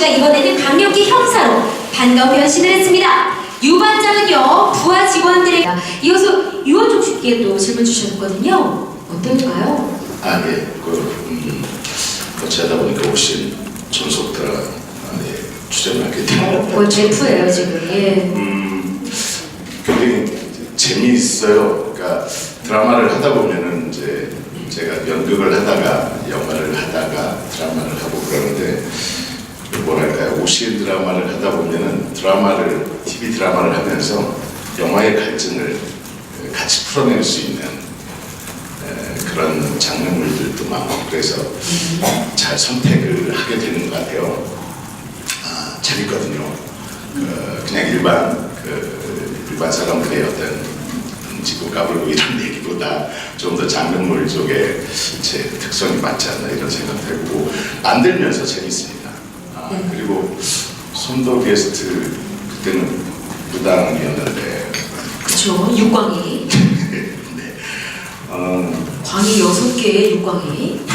씨가 이번에는 강력기 형사로 반가운 변신을 했습니다. 유 반장은요 부하 직원들의 이어서 유원종 씨께 또 질문 주셨거든요. 어떨까요? 아, 예. 그, 음, 어찌하다 보니까 혹시 전속 드라마 에 출연을 하게 되면 뭐 제프예요 지금. 예. 음, 굉장히 재미있어요. 그러니까 드라마를 하다 보면은 이제 제가 연극을 하다가 영화를 하다가 드라마를 하고 그러는데 오실 드라마를 하다 보면은 드라마를 TV 드라마를 하면서 영화의 갈증을 같이 풀어낼 수 있는 에, 그런 장르물들도 많고 그래서 잘 선택을 하게 되는 것 같아요. 아, 재밌거든요. 그, 그냥 일반 그 일반 사람들의 어떤 지구 까불고 이런 얘기보다 좀 더 장르물 쪽에 제 특성이 맞지 않나 이런 생각 들고 만들면서 재밌습니다. 아, 그리고 손도 게스트 그때는 무당이었는데 그쵸 육광이 네. 어, 광이 여섯 개의 육광이. 예.